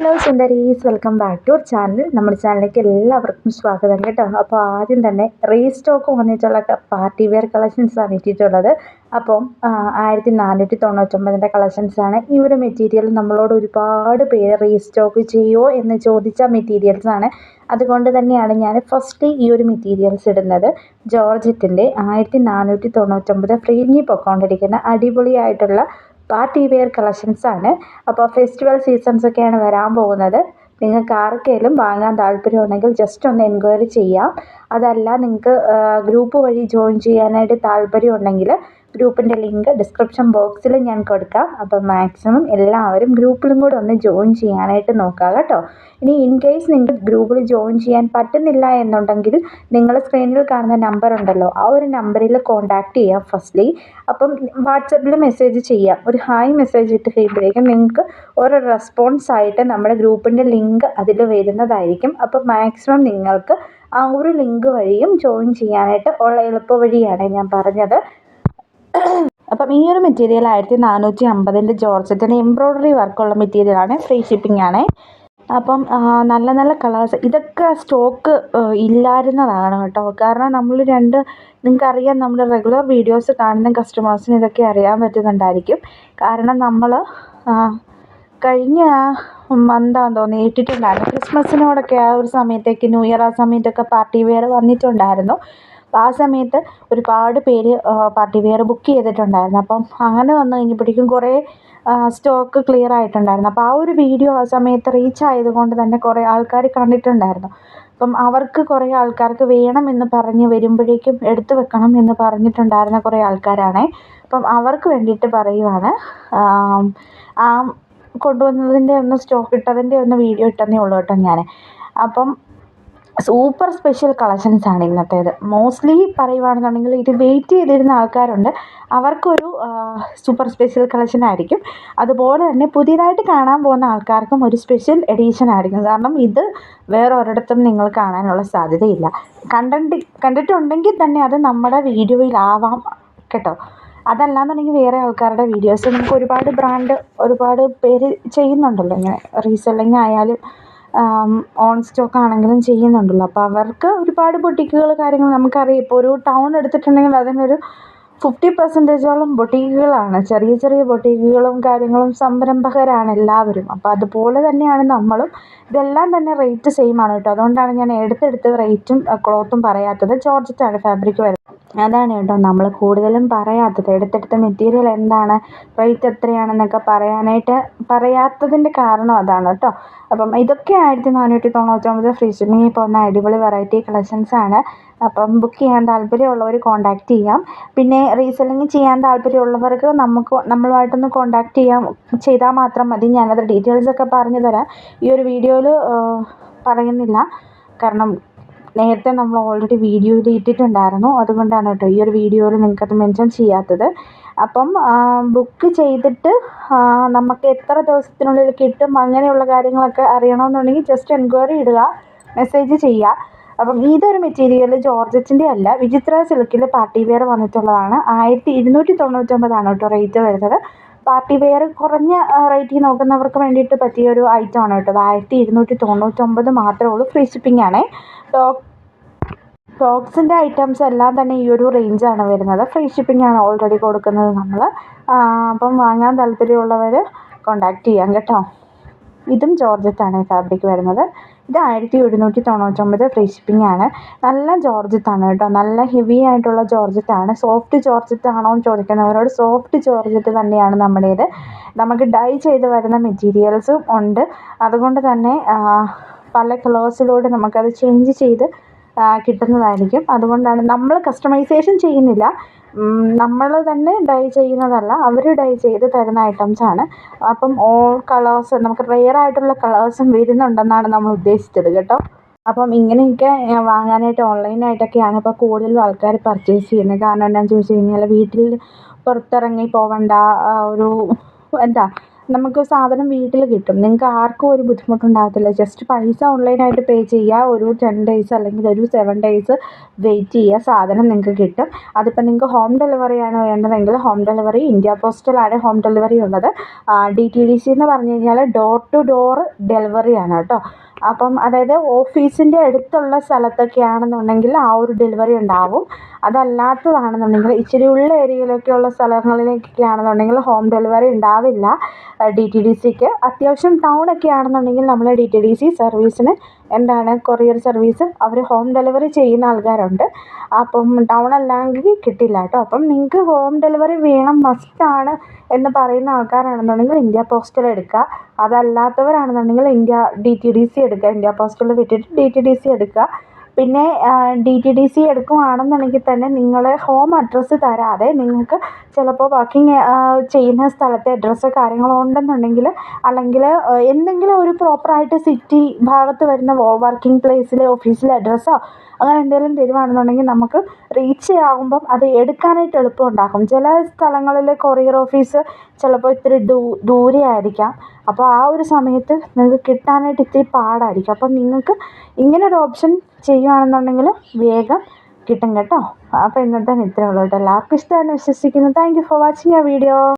Hello സുന്ദരീസ്. Welcome back to our channel നമ്മുടെ ചാനലിലേക്ക് എല്ലാവർക്കും സ്വാഗതം കേട്ടോ. അപ്പോൾ ആദ്യം തന്നെ റീസ്റ്റോക്ക് വന്നിട്ടുള്ള പാർട്ടി വെയർ കളക്ഷൻസ് ആണ് എത്തിയിട്ടുള്ളത്. അപ്പം ആയിരത്തി നാനൂറ്റി തൊണ്ണൂറ്റൊമ്പതിന്റെ കളക്ഷൻസാണ് ഈ ഒരു മെറ്റീരിയൽ നമ്മളോട് ഒരുപാട് പേര് റീസ്റ്റോക്ക് ചെയ്യുമോ എന്ന് ചോദിച്ച മെറ്റീരിയൽസ് ആണ്. അതുകൊണ്ട് തന്നെയാണ് ഞാൻ ഫസ്റ്റ് ഈ ഒരു മെറ്റീരിയൽസ് ഇടുന്നത്. ജോർജറ്റിന്റെ ആയിരത്തി നാനൂറ്റി തൊണ്ണൂറ്റൊമ്പത് ഫ്രീഞ്ഞി പൊക്കോണ്ടിരിക്കുന്ന അടിപൊളിയായിട്ടുള്ള പാർട്ടി വെയർ കളക്ഷൻസ് ആണ്. അപ്പോൾ ഫെസ്റ്റിവൽ സീസൺസ് ഒക്കെയാണ് വരാൻ പോകുന്നത്. നിങ്ങൾക്ക് ആർക്കെങ്കിലും വാങ്ങാൻ താല്പര്യമുണ്ടെങ്കിൽ ജസ്റ്റ് ഒന്ന് എൻക്വയറി ചെയ്യാം. അതല്ല നിങ്ങൾക്ക് ഗ്രൂപ്പ് വഴി ജോയിൻ ചെയ്യാനായിട്ട് താല്പര്യമുണ്ടെങ്കിൽ ഗ്രൂപ്പിന്റെ ലിങ്ക് ഡിസ്ക്രിപ്ഷൻ ബോക്സിൽ ഞാൻ കൊടുക്കാം. അപ്പോൾ മാക്സിമം എല്ലാവരും ഗ്രൂപ്പിലും കൂടെ ഒന്ന് ജോയിൻ ചെയ്യാനായിട്ട് നോക്കുക കേട്ടോ. ഇനി ഇൻ കേസ് നിങ്ങൾക്ക് ഗ്രൂപ്പിൽ ജോയിൻ ചെയ്യാൻ പറ്റുന്നില്ല എന്നുണ്ടെങ്കിൽ നിങ്ങൾ സ്ക്രീനിൽ കാണുന്ന നമ്പർ ഉണ്ടല്ലോ ആ ഒരു നമ്പറിൽ കോൺടാക്റ്റ് ചെയ്യാം ഫസ്റ്റ്ലി അപ്പം വാട്സപ്പിൽ മെസ്സേജ് ചെയ്യാം. ഒരു ഹായ് മെസ്സേജ് ഇട്ട് കഴിയുമ്പോഴേക്കും നിങ്ങൾക്ക് ഒരു റെസ്പോൺസ് ആയിട്ട് നമ്മുടെ ഗ്രൂപ്പിന്റെ ലിങ്ക് അതിൽ വരുന്നതായിരിക്കും. അപ്പോൾ മാക്സിമം നിങ്ങൾക്ക് ആ ഒരു ലിങ്ക് വഴിയും ജോയിൻ ചെയ്യാനായിട്ട് ഉള്ള എളുപ്പ വഴിയാണ് ഞാൻ പറഞ്ഞത്. അപ്പം ഈ ഒരു മെറ്റീരിയൽ ആയിരത്തി നാനൂറ്റി അമ്പതിന്റെ ജോർജറ്റിന്റെ എംബ്രോയ്ഡറി വർക്കുള്ള മെറ്റീരിയലാണ് ഫ്രീ ഷിപ്പിംഗ് ആണ്. അപ്പം നല്ല നല്ല കളേഴ്സ് ഇതൊക്കെ സ്റ്റോക്ക് ഇല്ലായിരുന്നതാണ് കേട്ടോ. കാരണം നമ്മൾ രണ്ട് നിങ്ങൾക്ക് അറിയാം നമ്മൾ റെഗുലർ വീഡിയോസ് കാണുന്ന കസ്റ്റമേഴ്സിന് ഇതൊക്കെ അറിയാൻ പറ്റുന്നുണ്ടായിരിക്കും. കാരണം നമ്മൾ കഴിഞ്ഞ മന്താന്ന് തോന്നി ഇട്ടിട്ടുണ്ടായിരുന്നു ക്രിസ്മസിനോടൊക്കെ ആ ഒരു സമയത്തേക്ക് ന്യൂ ഇയർ ആ സമയത്തൊക്കെ പാർട്ടി വെയർ വന്നിട്ടുണ്ടായിരുന്നു. അപ്പോൾ ആ സമയത്ത് ഒരുപാട് പേര് പാർട്ടി വെയർ ബുക്ക് ചെയ്തിട്ടുണ്ടായിരുന്നു. അപ്പം അങ്ങനെ വന്നു കഴിഞ്ഞപ്പോഴേക്കും കുറേ സ്റ്റോക്ക് ക്ലിയർ ആയിട്ടുണ്ടായിരുന്നു. അപ്പോൾ ആ ഒരു വീഡിയോ ആ സമയത്ത് റീച്ച് ആയതുകൊണ്ട് തന്നെ കുറേ ആൾക്കാർ കണ്ടിട്ടുണ്ടായിരുന്നു. അപ്പം അവർക്ക് കുറേ ആൾക്കാർക്ക് വേണമെന്ന് പറഞ്ഞ് വരുമ്പോഴേക്കും എടുത്തു വെക്കണം എന്ന് പറഞ്ഞിട്ടുണ്ടായിരുന്ന കുറേ ആൾക്കാരാണേ. അപ്പം അവർക്ക് വേണ്ടിയിട്ട് പറയുവാണ് ആ കൊണ്ടുവന്നതിന്റെ ഒന്ന് സ്റ്റോക്ക് ഇട്ടതിന്റെ ഒന്ന് വീഡിയോ ഇട്ടെന്നേ ഉള്ളൂ കേട്ടോ ഞാൻ അപ്പം സൂപ്പർ സ്പെഷ്യൽ കളക്ഷൻസ് ആണ് ഇന്നത്തേത്. മോസ്റ്റ്ലി പറയുവാണെന്നുണ്ടെങ്കിൽ ഇത് വെയിറ്റ് ചെയ്തിരുന്ന ആൾക്കാരുണ്ട്. അവർക്കൊരു സൂപ്പർ സ്പെഷ്യൽ കളക്ഷൻ ആയിരിക്കും. അതുപോലെ തന്നെ പുതിയതായിട്ട് കാണാൻ പോകുന്ന ആൾക്കാർക്കും ഒരു സ്പെഷ്യൽ എഡീഷൻ ആയിരിക്കും. കാരണം ഇത് വേറെ ഒരിടത്തും നിങ്ങൾ കാണാനുള്ള സാധ്യതയില്ല. കണ്ടി കണ്ടിട്ടുണ്ടെങ്കിൽ തന്നെ അത് നമ്മുടെ വീഡിയോയിലാവാം കേട്ടോ. അതല്ലാന്നുണ്ടെങ്കിൽ വേറെ ആൾക്കാരുടെ വീഡിയോസ് നമുക്ക് ഒരുപാട് ബ്രാൻഡ് ഒരുപാട് പേര് ചെയ്യുന്നുണ്ടല്ലോ ഇങ്ങനെ. റീസെല്ലിങ് ആയാലും ഓൺ സ്റ്റോക്ക് ആണെങ്കിലും ചെയ്യുന്നുണ്ടല്ലോ. അപ്പോൾ അവർക്ക് ഒരുപാട് ബൊട്ടിക്കുകൾ കാര്യങ്ങൾ നമുക്കറിയാം. ഇപ്പോൾ ഒരു ടൗൺ എടുത്തിട്ടുണ്ടെങ്കിൽ അതിനൊരു ഫിഫ്റ്റി പെർസെന്റേജോളം ബൊട്ടീക്കുകളാണ്. ചെറിയ ചെറിയ ബൊട്ടീക്കുകളും കാര്യങ്ങളും സംരംഭകരാണ് എല്ലാവരും. അപ്പോൾ അതുപോലെ തന്നെയാണ് നമ്മളും. ഇതെല്ലാം തന്നെ റേറ്റ് സെയിം ആണ് കേട്ടോ. അതുകൊണ്ടാണ് ഞാൻ എടുത്തെടുത്ത് റേറ്റും ക്ലോത്തും പറയാത്തത്. ജോർജറ്റാണ് ഫാബ്രിക് വരുന്നത്. അതാണ് കേട്ടോ നമ്മൾ കൂടുതലും പറയാത്തത്. എടുത്തെടുത്ത മെറ്റീരിയൽ എന്താണ്? റേറ്റ് എത്രയാണെന്നൊക്കെ പറയാനായിട്ട് പറയാത്തതിന്റെ കാരണം അതാണ് കേട്ടോ. അപ്പം ഇതൊക്കെ ആയിരത്തി നാനൂറ്റി തൊണ്ണൂറ്റൊമ്പത് ഫ്രീ ഷിപ്പിങ്ങിൽ പോകുന്ന അടിപൊളി വെറൈറ്റി കളക്ഷൻസ് ആണ്. അപ്പം ബുക്ക് ചെയ്യാൻ താല്പര്യമുള്ളവർ കോൺടാക്റ്റ് ചെയ്യാം. പിന്നെ റീസെല്ലിങ് ചെയ്യാൻ താല്പര്യമുള്ളവർക്ക് നമുക്ക് നമ്മളുമായിട്ടൊന്ന് കോൺടാക്റ്റ് ചെയ്യാം. ചെയ്താൽ മാത്രം മതി. ഞാനത് ഡീറ്റെയിൽസൊക്കെ പറഞ്ഞു തരാം. ഈ ഒരു വീഡിയോയിൽ പറയുന്നില്ല. കാരണം നേരത്തെ നമ്മൾ ഓൾറെഡി വീഡിയോയിൽ ഇട്ടിട്ടുണ്ടായിരുന്നു. അതുകൊണ്ടാണ് കേട്ടോ ഈ ഒരു വീഡിയോയിൽ നിങ്ങൾക്കത് മെൻഷൻ ചെയ്യാത്തത്. അപ്പം ബുക്ക് ചെയ്തിട്ട് നമുക്ക് എത്ര ദിവസത്തിനുള്ളിൽ കിട്ടും? അങ്ങനെയുള്ള കാര്യങ്ങളൊക്കെ അറിയണമെന്നുണ്ടെങ്കിൽ ജസ്റ്റ് എൻക്വയറി ഇടുക. മെസ്സേജ് ചെയ്യുക. അപ്പം ഇതൊരു മെറ്റീരിയൽ ജോർജറ്റിന്റെ അല്ല വിചിത്ര സിൽക്കിൽ പാർട്ടി വെയർ വന്നിട്ടുള്ളതാണ്. ആയിരത്തി ഇരുന്നൂറ്റി തൊണ്ണൂറ്റൊമ്പതാണ് കേട്ടോ റേറ്റ് വരുന്നത്. പാർട്ടി വെയർ കുറഞ്ഞ റേറ്റിൽ നോക്കുന്നവർക്ക് വേണ്ടിയിട്ട് പറ്റിയ ഒരു ഐറ്റം ആണ് കേട്ടോ. ആയിരത്തി ഇരുന്നൂറ്റി തൊണ്ണൂറ്റൊമ്പത് മാത്രമേ ഉള്ളൂ. ഫ്രീ ഷിപ്പിംഗ് ആണേ. ടോക്സിന്റെ ഐറ്റംസ് എല്ലാം തന്നെ ഈ ഒരു റേഞ്ചാണ് വരുന്നത്. ഫ്രീ ഷിപ്പിംഗ് ആണ് ഓൾറെഡി കൊടുക്കുന്നത് നമ്മൾ അപ്പം വാങ്ങാൻ താല്പര്യമുള്ളവർ കോണ്ടാക്ട് ചെയ്യാം കേട്ടോ. ഇതും ജോർജറ്റാണ് ഫാബ്രിക് വരുന്നത്. ഇത് ആയിരത്തി ഒരുന്നൂറ്റി തൊണ്ണൂറ്റൊമ്പത് ഫ്രീ ഷിപ്പിംഗ് ആണ്. നല്ല ജോർജറ്റാണ് കേട്ടോ. നല്ല ഹെവി ആയിട്ടുള്ള ജോർജറ്റാണ് സോഫ്റ്റ് ജോർജറ്റ് ആണോ എന്ന് ചോദിക്കുന്നവരോട് സോഫ്റ്റ് ജോർജറ്റ് തന്നെയാണ് നമ്മുടേത്. നമുക്ക് ഡൈ ചെയ്ത് വരുന്ന മെറ്റീരിയൽസും ഉണ്ട്. അതുകൊണ്ട് തന്നെ പല കളേഴ്സിലൂടെ നമുക്കത് ചേഞ്ച് ചെയ്ത് കിട്ടുന്നതായിരിക്കും. അതുകൊണ്ടാണ് നമ്മൾ കസ്റ്റമൈസേഷൻ ചെയ്യുന്നില്ല. നമ്മൾ തന്നെ ഡൈ ചെയ്യുന്നതല്ല അവർ ഡൈ ചെയ്ത് തരുന്ന ഐറ്റംസ് ആണ്. അപ്പം ഓൾ കളേഴ്സ് നമുക്ക് റെയർ ആയിട്ടുള്ള കളേഴ്സും വരുന്നുണ്ടെന്നാണ് നമ്മൾ ഉദ്ദേശിച്ചത് കേട്ടോ. അപ്പം ഇങ്ങനെയൊക്കെ വാങ്ങാനായിട്ട് ഓൺലൈനായിട്ടൊക്കെയാണ് ഇപ്പോൾ കൂടുതലും ആൾക്കാർ പർച്ചേസ് ചെയ്യുന്നത്. കാരണം എന്താണെന്ന് ചോദിച്ചു കഴിഞ്ഞാൽ വീട്ടിൽ പുറത്തിറങ്ങി പോവണ്ട ഒരു എന്താ നമുക്ക് സാധനം വീട്ടിൽ കിട്ടും. നിങ്ങൾക്ക് ആർക്കും ഒരു ബുദ്ധിമുട്ടുണ്ടാകത്തില്ല. ജസ്റ്റ് പൈസ ഓൺലൈനായിട്ട് പേ ചെയ്യുക ഒരു ടെൻ ഡേയ്സ് അല്ലെങ്കിൽ ഒരു സെവൻ ഡേയ്സ് വെയിറ്റ് ചെയ്യുക സാധനം നിങ്ങൾക്ക് കിട്ടും. അതിപ്പോൾ നിങ്ങൾക്ക് ഹോം ഡെലിവറി ആണ് വേണ്ടതെങ്കിൽ ഹോം ഡെലിവറി ഇന്ത്യ പോസ്റ്റലാണ് ഹോം ഡെലിവറി ഉള്ളത്. ഡി ടി ഡി സി എന്ന് പറഞ്ഞു കഴിഞ്ഞാൽ ഡോർ ടു ഡോർ ഡെലിവറിയാണ് കേട്ടോ. അപ്പം അതായത് ഓഫീസിന്റെ അടുത്തുള്ള സ്ഥലത്തൊക്കെ ആണെന്നുണ്ടെങ്കിൽ ആ ഒരു ഡെലിവറി ഉണ്ടാവും. അതല്ലാത്തതാണെന്നുണ്ടെങ്കിൽ ഇച്ചിരി ഉള്ള ഏരിയയിലൊക്കെ ഉള്ള സ്ഥലങ്ങളിലേക്കൊക്കെ ആണെന്നുണ്ടെങ്കിൽ ഹോം ഡെലിവറി ഉണ്ടാവില്ല ഡി ടി ഡി സിക്ക്. അത്യാവശ്യം ടൗണൊക്കെ ആണെന്നുണ്ടെങ്കിൽ നമ്മൾ ഡി ടി ഡി സി സർവീസിന് എന്താണ് കൊറിയർ സർവീസ് അവർ ഹോം ഡെലിവറി ചെയ്യുന്ന ആൾക്കാരുണ്ട്. അപ്പം ടൗൺ അല്ലെങ്കിൽ കിട്ടില്ല കേട്ടോ. അപ്പം നിങ്ങൾക്ക് ഹോം ഡെലിവറി വേണം മസ്റ്റാണ് എന്ന് പറയുന്ന ആൾക്കാരാണെന്നുണ്ടെങ്കിൽ ഇന്ത്യ പോസ്റ്റൽ എടുക്കുക. അതല്ലാത്തവരാണെന്നുണ്ടെങ്കിൽ India D T D C എടുക്കുക. ഇന്ത്യ പോസ്റ്റൽ വിട്ടിട്ട് ഡി ടി ഡി സി എടുക്കുക. പിന്നെ ഡി ടി ഡി സി എടുക്കുകയാണെന്നുണ്ടെങ്കിൽ തന്നെ നിങ്ങൾ ഹോം അഡ്രസ്സ് തരാതെ നിങ്ങൾക്ക് ചിലപ്പോൾ വർക്കിംഗ് ചെയ്യുന്ന സ്ഥലത്തെ അഡ്രസ്സ് കാര്യങ്ങളോ ഉണ്ടെന്നുണ്ടെങ്കിൽ അല്ലെങ്കിൽ എന്തെങ്കിലും ഒരു പ്രോപ്പറായിട്ട് സിറ്റി ഭാഗത്ത് വരുന്ന വർക്കിംഗ് പ്ലേസിലെ ഓഫീസിലെ അഡ്രസ്സോ അങ്ങനെ എന്തെങ്കിലും തരുവാണെന്നുണ്ടെങ്കിൽ നമുക്ക് റീച്ച് ആകുമ്പം അത് എടുക്കാനായിട്ട് എളുപ്പം ഉണ്ടാകും ചില സ്ഥലങ്ങളിലെ കൊറിയർ ഓഫീസ് ചിലപ്പോൾ ഇത്തിരി ദൂ ദൂരെ ആയിരിക്കാം അപ്പോൾ ആ ഒരു സമയത്ത് നിങ്ങൾക്ക് കിട്ടാനായിട്ട് ഇത്തിരി പാടായിരിക്കും. അപ്പം നിങ്ങൾക്ക് ഇങ്ങനൊരു ഓപ്ഷൻ ചെയ്യുകയാണെന്നുണ്ടെങ്കിൽ വേഗം കിട്ടും കേട്ടോ. അപ്പോൾ ഇന്നത്തേന് ഇത്രയേ ഉള്ളൂ കേട്ടോ. എല്ലാവർക്കും ഇഷ്ടമായെന്ന് വിശ്വസിക്കുന്നു. താങ്ക് യു ഫോർ വാച്ചിങ് ആ വീഡിയോ